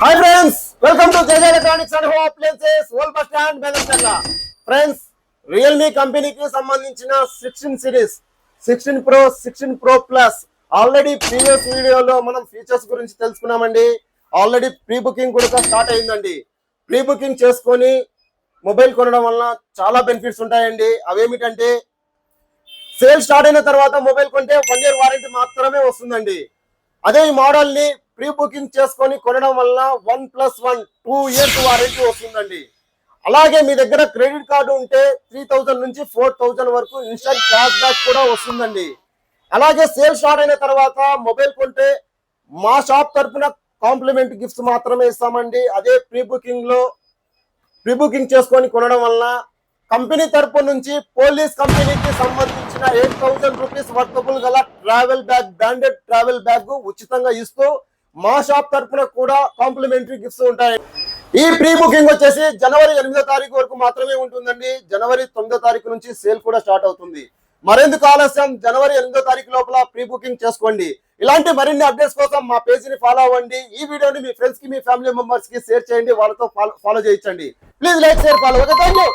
Hi friends welcome to Teja electronics and home appliances old bus stand Bellampalli friends Realme కంపెనీకి సంబంధించిన sixteen series sixteen pro sixteen pro plus already previous వీడియోలో మనం features గురించి తెలుసుకున్నామండి. Already pre booking కూడా start అయిందండి. Pre booking చేసుకొని mobile కొనడం వలన చాలా బెనిఫిట్స్ ఉంటాయండి. అవేమిటంటే సేల్ స్టార్ట్ అయిన తర్వాత మొబైల్ కొంటే వన్ ఇయర్ వారంటీ మాత్రమే వస్తుందండి. అదే ఈ మోడల్ని ప్రీ బుకింగ్ చేసుకొని కొనడం వల్ల one plus one two years warranty వస్తుందండి. అలాగే మీ దగ్గర క్రెడిట్ కార్డు ఉంటే త్రీ థౌజండ్ నుంచి ఫోర్ థౌజండ్ వరకు ఇన్స్టెంట్ క్యాష్ బ్యాక్ కూడా వస్తుందండి. అలాగే సేల్ స్టార్ట్ అయిన తర్వాత మొబైల్ కొంటే మా షాప్ తరపున కాంప్లిమెంట్ గిఫ్ట్స్ మాత్రమే ఇస్తామండి. అదే ప్రీ బుకింగ్లో ప్రీ బుకింగ్ చేసుకొని కొనడం వలన కంపెనీ తరపు నుంచి పోలీస్ కంపెనీకి సంబంధించిన ఎయిట్ థౌసండ్ రూపీస్ వర్తబుల్ గల travel bag branded travel bag ఉచితంగా ఇస్తూ మా షాప్ తరపున కూడా కాంప్లిమెంటరీ గిఫ్ట్స్ ఉంటాయి. ఈ ప్రీ బుకింగ్ వచ్చేసి జనవరి ఎనిమిదో తారీఖు వరకు మాత్రమే ఉంటుందండి. జనవరి తొమ్మిదో తారీఖు నుంచి సేల్ కూడా స్టార్ట్ అవుతుంది. మరెందుకు ఆలస్యం? జనవరి ఎనిమిదో తారీఖు లోపల ప్రీ బుకింగ్ చేసుకోండి. ఇలాంటి మరిన్ని అప్డేట్స్ కోసం మా పేజీని ఫాలో అవ్వండి. ఈ వీడియోని మీ ఫ్రెండ్స్కి మీ ఫ్యామిలీ మెంబర్స్కి షేర్ చేయండి. వాళ్ళతో ఫాలో చేయించండి. Please like share follow. Okay thank you